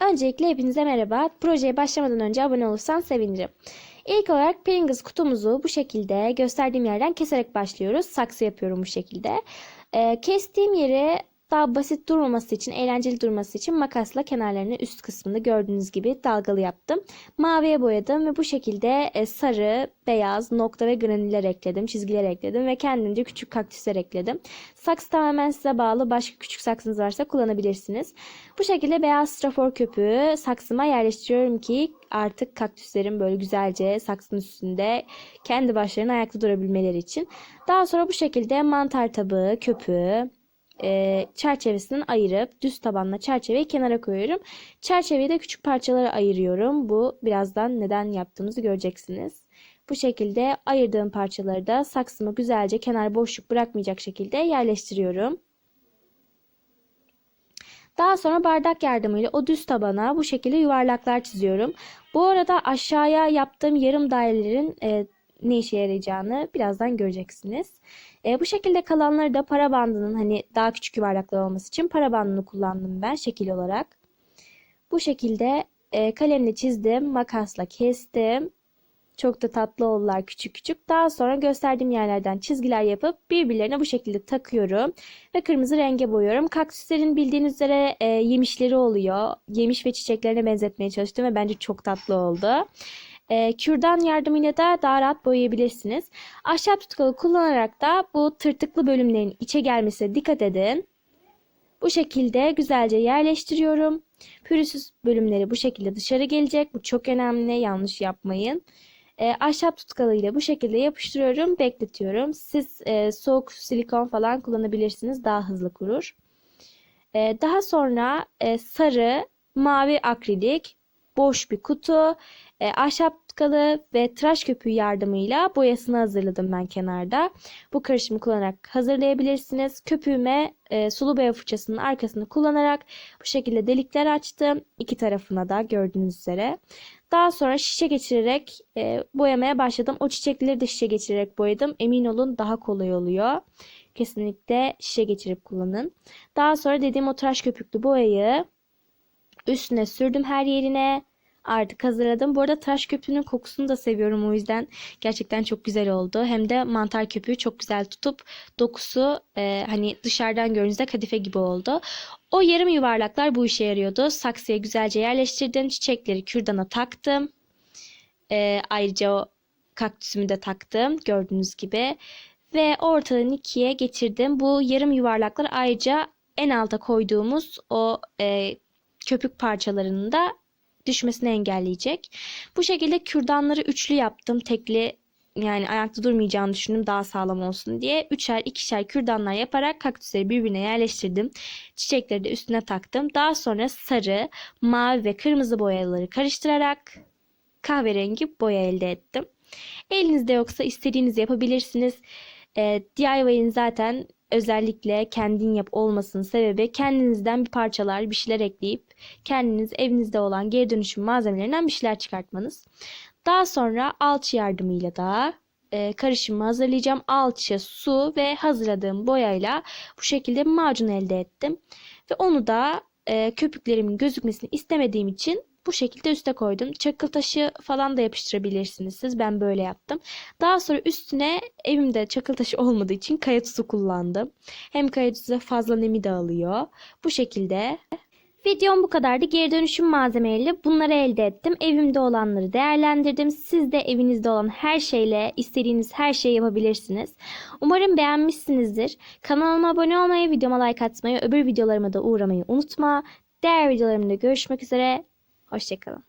Öncelikle hepinize merhaba. Projeye başlamadan önce abone olursan sevinirim. İlk olarak Pringles kutumuzu bu şekilde gösterdiğim yerden keserek başlıyoruz. Saksı yapıyorum bu şekilde. Ee, kestiğim yeri daha basit durmaması için, eğlenceli durması için makasla kenarlarını üst kısmını gördüğünüz gibi dalgalı yaptım. Maviye boyadım ve bu şekilde e, sarı, beyaz, nokta ve granüller ekledim, çizgiler ekledim ve kendimce küçük kaktüsler ekledim. Saksı tamamen size bağlı. Başka küçük saksınız varsa kullanabilirsiniz. Bu şekilde beyaz strafor köpüğü saksıma yerleştiriyorum ki artık kaktüslerin böyle güzelce saksının üstünde kendi başlarına ayakta durabilmeleri için. Daha sonra bu şekilde mantar tabağı, köpüğü, e, çerçevesinden ayırıp düz tabanla çerçeveyi kenara koyuyorum. Çerçeveyi de küçük parçalara ayırıyorum. Bu birazdan neden yaptığımızı göreceksiniz. Bu şekilde ayırdığım parçaları da saksıma güzelce kenar boşluk bırakmayacak şekilde yerleştiriyorum. Daha sonra bardak yardımıyla o düz tabana bu şekilde yuvarlaklar çiziyorum. Bu arada aşağıya yaptığım yarım dairelerin e, ne işe yarayacağını birazdan göreceksiniz. E, bu şekilde kalanları da para bandının hani daha küçük yuvarlaklar olması için para bandını kullandım ben şekil olarak. Bu şekilde e, kalemle çizdim, makasla kestim. Çok da tatlı oldular küçük küçük. Daha sonra gösterdiğim yerlerden çizgiler yapıp birbirlerine bu şekilde takıyorum. Ve kırmızı renge boyuyorum. Kaktüslerin bildiğiniz üzere e, yemişleri oluyor. Yemiş ve çiçeklerine benzetmeye çalıştım ve bence çok tatlı oldu. E, kürdan yardımıyla da daha rahat boyayabilirsiniz. Ahşap tutkalı kullanarak da bu tırtıklı bölümlerin içe gelmesine dikkat edin. Bu şekilde güzelce yerleştiriyorum. Pürüzsüz bölümleri bu şekilde dışarı gelecek. Bu çok önemli. Yanlış yapmayın. E, ahşap tutkalıyla bu şekilde yapıştırıyorum, bekletiyorum. Siz e, soğuk silikon falan kullanabilirsiniz. Daha hızlı kurur. E, daha sonra e, sarı, mavi akrilik, boş bir kutu, e, ahşap tutkalı ve tıraş köpüğü yardımıyla boyasını hazırladım ben kenarda. Bu karışımı kullanarak hazırlayabilirsiniz. Köpüğüme e, sulu boya fırçasının arkasını kullanarak bu şekilde delikler açtım. İki tarafına da gördüğünüz üzere. Daha sonra şişe geçirerek e, boyamaya başladım. O çiçekleri de şişe geçirerek boyadım. Emin olun daha kolay oluyor. Kesinlikle şişe geçirip kullanın. Daha sonra dediğim o tıraş köpüklü boyayı üstüne sürdüm her yerine. Artık hazırladım. Bu arada tıraş köpüğünün kokusunu da seviyorum o yüzden gerçekten çok güzel oldu. Hem de mantar köpüğü çok güzel tutup dokusu e, hani dışarıdan gördüğünüzde kadife gibi oldu. O yarım yuvarlaklar bu işe yarıyordu. Saksıya güzelce yerleştirdim. Çiçekleri kürdana taktım. E, ayrıca o kaktüsümü de taktım gördüğünüz gibi. Ve ortadan ikiye getirdim. Bu yarım yuvarlaklar ayrıca en alta koyduğumuz o e, köpük parçalarını da düşmesini engelleyecek. Bu şekilde kürdanları üçlü yaptım. Tekli yani ayakta durmayacağını düşündüm daha sağlam olsun diye. Üçer ikişer kürdanlar yaparak kaktüsleri birbirine yerleştirdim. Çiçekleri de üstüne taktım. Daha sonra sarı, mavi ve kırmızı boyaları karıştırarak kahverengi boya elde ettim. Elinizde yoksa istediğinizi yapabilirsiniz. E, DIY'in zaten özellikle kendin yap olmasının sebebi kendinizden bir parçalar bir şeyler ekleyip kendiniz evinizde olan geri dönüşüm malzemelerinden bir şeyler çıkartmanız. Daha sonra alçı yardımıyla da e, karışımı hazırlayacağım. Alçı, su ve hazırladığım boyayla bu şekilde macun elde ettim. Ve onu da e, köpüklerimin gözükmesini istemediğim için bu şekilde üste koydum. Çakıl taşı falan da yapıştırabilirsiniz siz. Ben böyle yaptım. Daha sonra üstüne evimde çakıl taşı olmadığı için kaya tuzu kullandım. Hem kaya tuzu fazla nemi de alıyor. Bu şekilde Videom bu kadardı. Geri dönüşüm malzemeleriyle bunları elde ettim. Evimde olanları değerlendirdim. Siz de evinizde olan her şeyle istediğiniz her şeyi yapabilirsiniz. Umarım beğenmişsinizdir. Kanalıma abone olmayı, videoma like atmayı, öbür videolarıma da uğramayı unutma. Diğer videolarımda görüşmek üzere. Hoşçakalın.